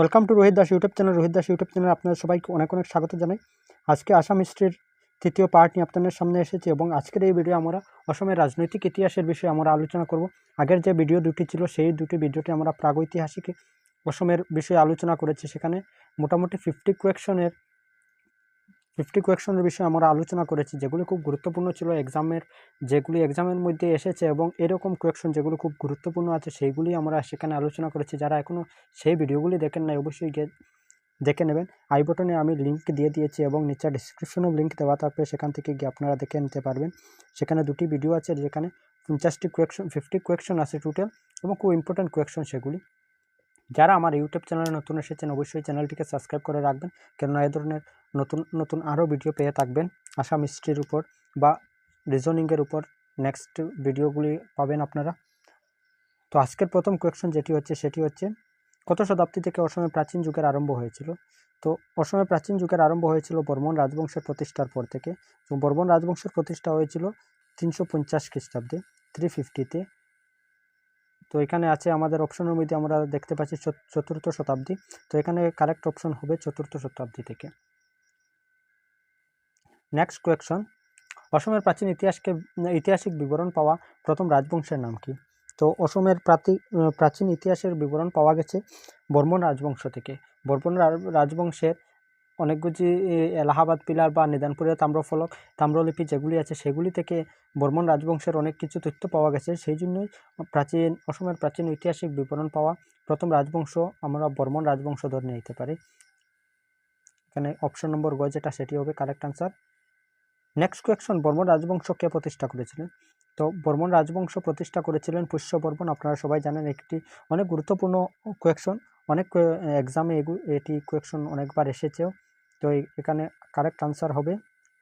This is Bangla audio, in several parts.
Welcome to Rohit Das YouTube channel Rohit Das YouTube channel আপনাদের সবাইকে অনেক অনেক স্বাগত জানাই। আজকে আসাম হিস্ট্রির তৃতীয় পার্ট নিয়ে আপনাদের সামনে এসেছি এবং আজকের এই ভিডিও আমরা অসমের রাজনৈতিক ইতিহাসের বিষয়ে আমরা আলোচনা করব। আগের যে ভিডিও দুটি ছিল, সেই দুটি ভিডিওটি আমরা প্রাগৈতিহাসিক অসমের বিষয়ে আলোচনা করেছি। সেখানে মোটামুটি ফিফটি কোয়েকশনের ফিফটি কোয়েকশনের বিষয়ে আমরা আলোচনা করেছি, যেগুলি খুব গুরুত্বপূর্ণ ছিল এক্সামের যেগুলি এক্সামের মধ্যে এসেছে এবং এরকম কোয়েকশন যেগুলো খুব গুরুত্বপূর্ণ আছে, সেইগুলি আমরা সেখানে আলোচনা করেছি। যারা এখনও সেই ভিডিওগুলি দেখেন নাই, অবশ্যই গিয়ে দেখে নেবেন। আই বটনে আমি লিঙ্ক দিয়ে দিয়েছি এবং নিচে ডিসক্রিপশনেও লিঙ্ক দেওয়া থাকবে, সেখান থেকে গিয়ে আপনারা দেখে নিতে পারবেন। সেখানে দুটি ভিডিও আছে যেখানে পঞ্চাশটি কোয়েকশন ফিফটি কোয়েকশন আছে টোটাল এবং খুব ইম্পর্ট্যান্ট কোয়েকশন সেগুলি। যারা আমার ইউটিউব চ্যানেলে নতুন এসেছেন, অবশ্যই চ্যানেলটিকে সাবস্ক্রাইব করে রাখবেন। কেননা এই ধরনের নতুন নতুন আরও ভিডিও পেয়ে থাকবেন। আসাম হিস্ট্রির উপর বা রিজনিংয়ের উপর নেক্সট ভিডিওগুলি পাবেন আপনারা। তো আজকের প্রথম কোয়েকশন যেটি হচ্ছে, সেটি হচ্ছে, কত শতাব্দী থেকে অসমে প্রাচীন যুগের আরম্ভ হয়েছিল? তো অসমে প্রাচীন যুগের আরম্ভ হয়েছিল বর্মন রাজবংশের প্রতিষ্ঠার পর থেকে। বর্মন রাজবংশের প্রতিষ্ঠা হয়েছিল তিনশো পঞ্চাশ খ্রিস্টাব্দে থ্রি ফিফটিতে তো এখানে আছে আমাদের অপশনের মধ্যে আমরা দেখতে পাচ্ছি চতুর্থ শতাব্দী। তো এখানে কারেক্ট অপশন হবে চতুর্থ শতাব্দী থেকে। নেক্সট কোয়েকশন অসমের প্রাচীন ইতিহাসকে ঐতিহাসিক বিবরণ পাওয়া প্রথম রাজবংশের নাম কি? তো অসমের প্রাচীন ইতিহাসের বিবরণ পাওয়া গেছে বর্মন রাজবংশ থেকে। বর্মন রাজবংশের অনেকগুলি এলাহাবাদ পিলার বা নিদানপুরের তাম্রফলক, তাম্রলিপি যেগুলি আছে সেগুলি থেকে বর্মন রাজবংশের অনেক কিছু তথ্য পাওয়া গেছে। সেই জন্যই প্রাচীন, অসমের প্রাচীন ঐতিহাসিক বিবরণ পাওয়া প্রথম রাজবংশ আমরা বর্মন রাজবংশ ধরে নিতে পারি। এখানে অপশন নম্বর গ যেটা সেটি হবে correct answer next question Barman রাজবংশ কে প্রতিষ্ঠা করেছিলেন? তো বর্মন রাজবংশ প্রতিষ্ঠা করেছিলেন পুষ্য বর্মন, আপনারা সবাই জানেন একটি অনেক গুরুত্বপূর্ণ কোয়েকশন অনেক এক্সামে এটি কোয়েকশন অনেকবার এসেছেও। তো এখানে কারেক্ট আনসার হবে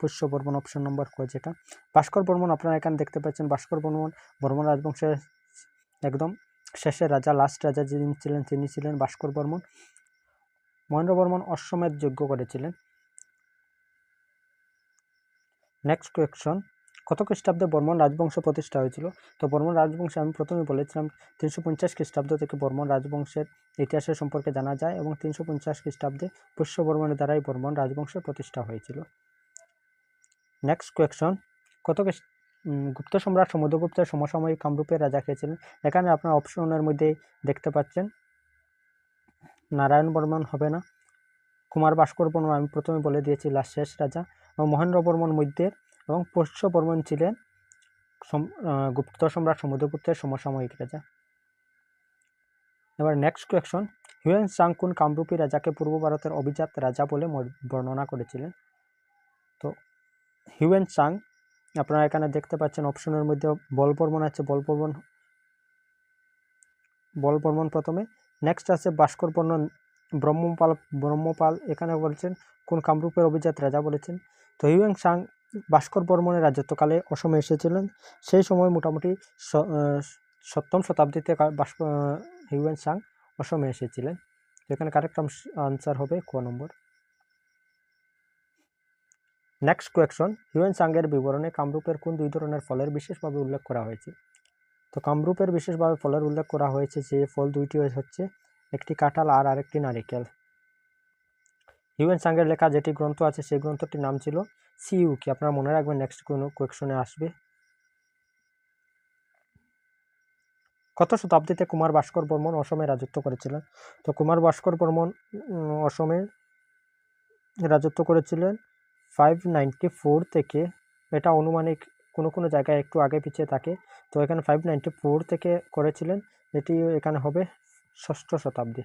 পুষ্য বর্মন অপশন নম্বর ক যেটা। ভাস্কর বর্মন আপনারা এখানে দেখতে পাচ্ছেন, ভাস্কর বর্মন বর্মন রাজবংশের একদম শেষের রাজা লাস্ট রাজা যিনি ছিলেন, তিনি ছিলেন ভাস্কর বর্মন। মহেন্দ্র বর্মন অশ্বমেধ যজ্ঞ করেছিলেন। নেক্সট কোয়েকশন কত খ্রিস্টাব্দে বর্মন রাজবংশ প্রতিষ্ঠা হয়েছিল? তো বর্মন রাজবংশে আমি প্রথমে বলেছিলাম, তিনশো পঞ্চাশ খ্রিস্টাব্দ থেকে বর্মন রাজবংশের ইতিহাসের সম্পর্কে জানা যায় এবং তিনশো পঞ্চাশ খ্রিস্টাব্দে পুষ্য বর্মনের দ্বারাই বর্মন রাজবংশের প্রতিষ্ঠা হয়েছিল। নেক্সট কোয়েকশন কত গুপ্ত সম্রাট সমুদ্রগুপ্তের সমসাময়িক কামরূপের রাজা খেয়েছিলেন? এখানে আপনার অপশনের মধ্যে দেখতে পাচ্ছেন, নারায়ণ বর্মন হবে না, কুমার ভাস্কর বর্মন, আমি প্রথমে বলে দিয়েছি লাস্ট শেষ রাজা এবং মহেন্দ্র বর্মন মধ্যে এবং পুষ্য বর্মন ছিলেন গুপ্ত সম্রাট সমুদ্রগুপ্তের সমসাময়িক রাজা। এবার নেক্সট কোয়েকশন হিউয়েন সাং কোন কামরূপী রাজাকে পূর্ব ভারতের অভিজাত রাজা বলে বর্ণনা করেছিলেন। তো হিউয়েন সাং আপনারা এখানে দেখতে পাচ্ছেন অপশনের মধ্যে বল বর্মন আছে, বল বর্মন বল বর্মন প্রথমে। নেক্সট আছে ভাস্কর বর্মন ব্রহ্মপাল ব্রহ্মপাল, এখানে বলছেন, কোন কামরূপের অভিজাত রাজা বলেছেন। তো হিউয়েন সাং ভাস্কর বর্মনের রাজত্বকালে অসমে এসেছিলেন। সেই সময় মোটামুটি সপ্তম শতাব্দীতে ভাস্কর হিউয়েন সাং অসমে এসেছিলেন। এখানে কারেক্ট আনসার হবে ক নম্বর। নেক্সট কোয়েকশন হিউয়েন সাংয়ের বিবরণে কামরূপের কোন দুই ধরনের ফলের বিশেষভাবে উল্লেখ করা হয়েছে? তো কামরূপের বিশেষভাবে ফলের উল্লেখ করা হয়েছে যে, ফল দুইটি হচ্ছে একটি কাঁঠাল আর আরেকটি নারিকেল। হিউয়েন সাংয়ের লেখা যেটি গ্রন্থ আছে, সেই গ্রন্থটির নাম ছিল সিইউ কি আপনারা মনে রাখবেন নেক্সট কোনো কোয়েকশনে আসবে? কত শতাব্দীতে কুমার ভাস্কর বর্মন অসমে রাজত্ব করেছিলেন? তো কুমার ভাস্কর বর্মন অসমে রাজত্ব করেছিলেন ফাইভ নাইনটি ফোর থেকে। এটা অনুমানিক কোনো কোনো জায়গায় একটু আগে পিছিয়ে থাকে। তো এখানে ফাইভ নাইনটি ফোর থেকে করেছিলেন। এটি এখানে হবে ষষ্ঠ শতাব্দী।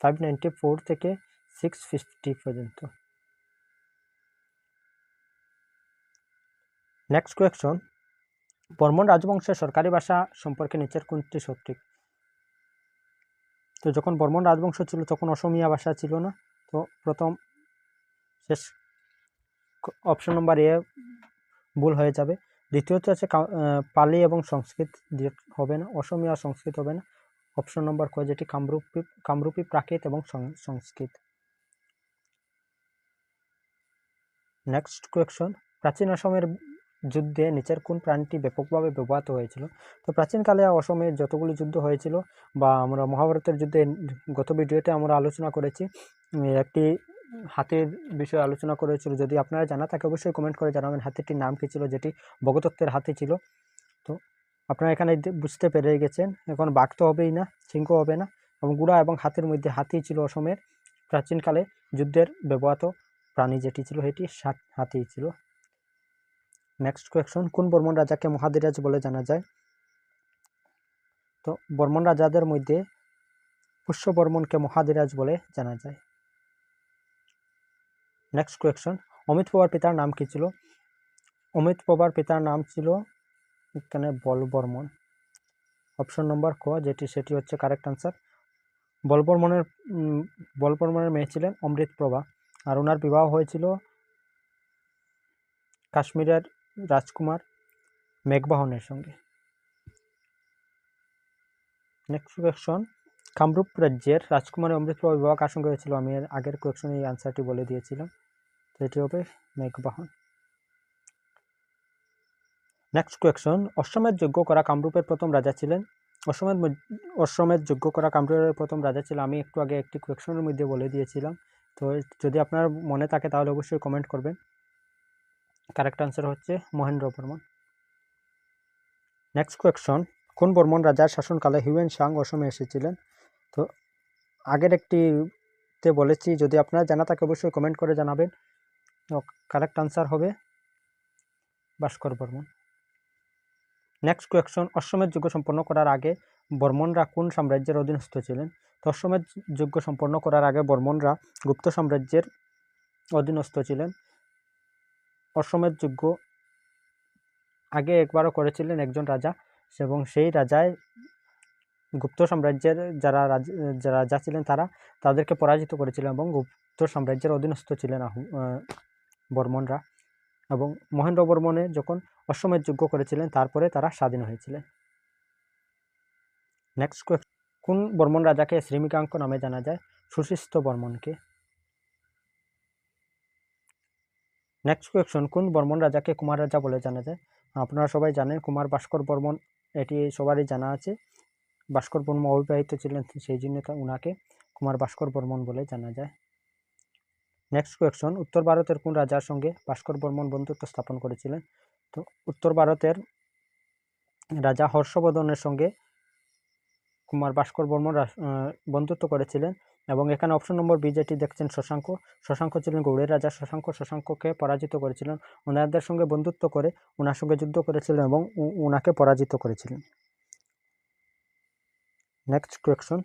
ফাইভ নাইনটি ফোর থেকে সিক্স ফিফটি পর্যন্ত। নেক্সট কোয়েকশন বর্মন রাজবংশের সরকারি ভাষা সম্পর্কে নিচের কোনটি সঠিক? তো যখন বর্মন রাজবংশ ছিল, তখন অসমীয়া ভাষা ছিল না। তো প্রথম শেষ অপশন নম্বর এ ভুল হয়ে যাবে। দ্বিতীয়ত আছে পালি এবং সংস্কৃত হবে না, অসমীয়া সংস্কৃত হবে না। অপশন নম্বর ক যেটি কামরূপী কামরূপী প্রাকৃত এবং সংস্কৃত। নেক্সট কোয়েকশন প্রাচীন অসমের যুদ্ধে নিচের কোন প্রাণীটি ব্যাপকভাবে ব্যবহৃত হয়েছিল? তো প্রাচীনকালে অসমে যতগুলি যুদ্ধ হয়েছিল বা আমরা মহাভারতের যুদ্ধে গত ভিডিওতে আমরা আলোচনা করেছি একটি হাতির বিষয়ে আলোচনা করেছিল। যদি আপনারা জানা থাকে অবশ্যই কমেন্ট করে জানাবেন হাতিটির নাম কী ছিল, যেটি ভগদত্তের হাতি ছিল। তো আপনারা এখানে বুঝতে পেরে গেছেন, এখন বাঘ তো হবেই না, সিংহ হবে না এবং গুড়া এবং হাতির মধ্যে হাতি ছিল অসমের প্রাচীনকালে যুদ্ধের ব্যবহৃত প্রাণী যেটি ছিল, সেটি হাতি ছিল। নেক্সট কোয়েকশন কোন বর্মন রাজাকে মহাদিরাজ বলে জানা যায়? তো বর্মন রাজাদের মধ্যে পুষ্য বর্মনকে মহাদিরাজ বলে জানা যায়। নেক্সট কোয়েকশন অমিত প্রভার পিতার নাম কি ছিল? অমিত প্রভার পিতার নাম ছিল এখানে বল বর্মন অপশন নম্বর ক, যেটি সেটি হচ্ছে কারেক্ট আনসার বলবর্মনের বলবর্মনের মেয়ে ছিলেন অমৃত প্রভা। আর ওনার বিবাহ হয়েছিল কাশ্মীরের রাজকুমার মেঘবাহনের সঙ্গে। নেক্সট কোয়েকশন কামরূপ রাজ্যের রাজকুমারী অমৃতপ্রভা বিবাহ কার সঙ্গে হয়েছিল? আমি আগের কোয়েকশনে এই আনসারটি বলে দিয়েছিলাম। তো এটি হবে মেঘবাহন। নেক্সট কোয়েকশন অশ্বমেধ যজ্ঞ করা কামরূপের প্রথম রাজা ছিলেন? অশ্বমেধ অশ্বমেধ যজ্ঞ করা কামরূপের প্রথম রাজা ছিল। আমি একটু আগে একটি কোয়েকশনের মধ্যে বলে দিয়েছিলাম। তো যদি আপনার মনে থাকে তাহলে অবশ্যই কমেন্ট করবেন। কারেক্ট আনসার হচ্ছে মহেন্দ্র বর্মন। নেক্সট কোয়েকশন কোন বর্মন রাজার শাসনকালে হিউয়েন সাং অসমে এসেছিলেন? তো আগের একটিতে বলেছি, যদি আপনারা জানা থাকে অবশ্যই কমেন্ট করে জানাবেন। কারেক্ট আনসার হবে ভাস্কর বর্মন। নেক্সট কোয়েকশন অশ্বমেধ যুগ সম্পন্ন করার আগে বর্মনরা কোন সাম্রাজ্যের অধীনস্থ ছিলেন? তো অশ্বমেধ যজ্ঞ সম্পন্ন করার আগে বর্মনরা গুপ্ত সাম্রাজ্যের অধীনস্থ ছিলেন। অশ্বমেধ যজ্ঞ আগে একবারও করেছিলেন একজন রাজা এবং সেই রাজায় গুপ্ত সাম্রাজ্যের যারা যারা রাজা ছিলেন তারা তাদেরকে পরাজিত করেছিলেন এবং গুপ্ত সাম্রাজ্যের অধীনস্থ ছিলেন আহ, বর্মনরা এবং মহেন্দ্র বর্মনে যখন অশ্বমেধ যজ্ঞ করেছিলেন তারপরে তারা স্বাধীন হয়েছিলেন। নেক্সট কোন বর্মন রাজাকে শ্রীমিকাঙ্ক নামে জানা যায়? সুশিষ্ট বর্মনকে। নেক্সট কোয়েকশন কোন বর্মন রাজাকে কুমার রাজা বলে জানা যায়? আপনারা সবাই জানেন কুমার ভাস্কর বর্মন, এটি সবারই জানা আছে। ভাস্কর বর্মন অবিবাহিত ছিলেন, সেই জন্য তা উনাকে কুমার ভাস্কর বর্মন বলে জানা যায়। নেক্সট কোয়েকশন উত্তর ভারতের কোন রাজার সঙ্গে ভাস্কর বর্মন বন্ধুত্ব স্থাপন করেছিলেন? তো উত্তর ভারতের রাজা হর্ষবর্ধনের সঙ্গে কুমার ভাস্কর বর্মন বন্ধুত্ব করেছিলেন। এবং এখানে অপশন নম্বর বি যেটি দেখছেন শশাঙ্ক শশাঙ্ক ছিলেন গৌড়ের রাজা, শশাঙ্ক শশাঙ্ককে পরাজিত করেছিলেন। ওনাদের সঙ্গে বন্ধুত্ব করে ওনার সঙ্গে যুদ্ধ করেছিলেন এবং ওনাকে পরাজিত করেছিলেন। নেক্সট কোয়েকশন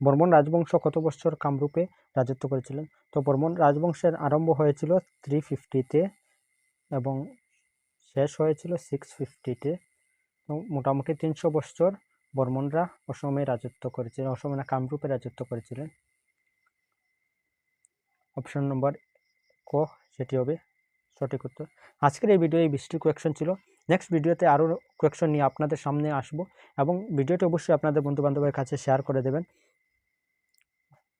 বর্মন রাজবংশ কত বছর কামরূপে রাজত্ব করেছিলেন? তো বর্মন রাজবংশের আরম্ভ হয়েছিল থ্রি ফিফটিতে এবং শেষ হয়েছিল সিক্স ফিফটিতে মোটামুটি তিনশো বছর বর্মনরা অসমে রাজত্ব করেছিলেন, অসমে না, কামরূপে রাজত্ব করেছিলেন। অপশন নম্বর ক, সেটি হবে সঠিক উত্তর। আজকের এই ভিডিও এই বৃষ্টির কোয়েকশন ছিল। নেক্সট ভিডিওতে আরও কোয়েকশন নিয়ে আপনাদের সামনে আসব এবং ভিডিওটি অবশ্যই আপনাদের বন্ধুবান্ধবের কাছে শেয়ার করে দেবেন।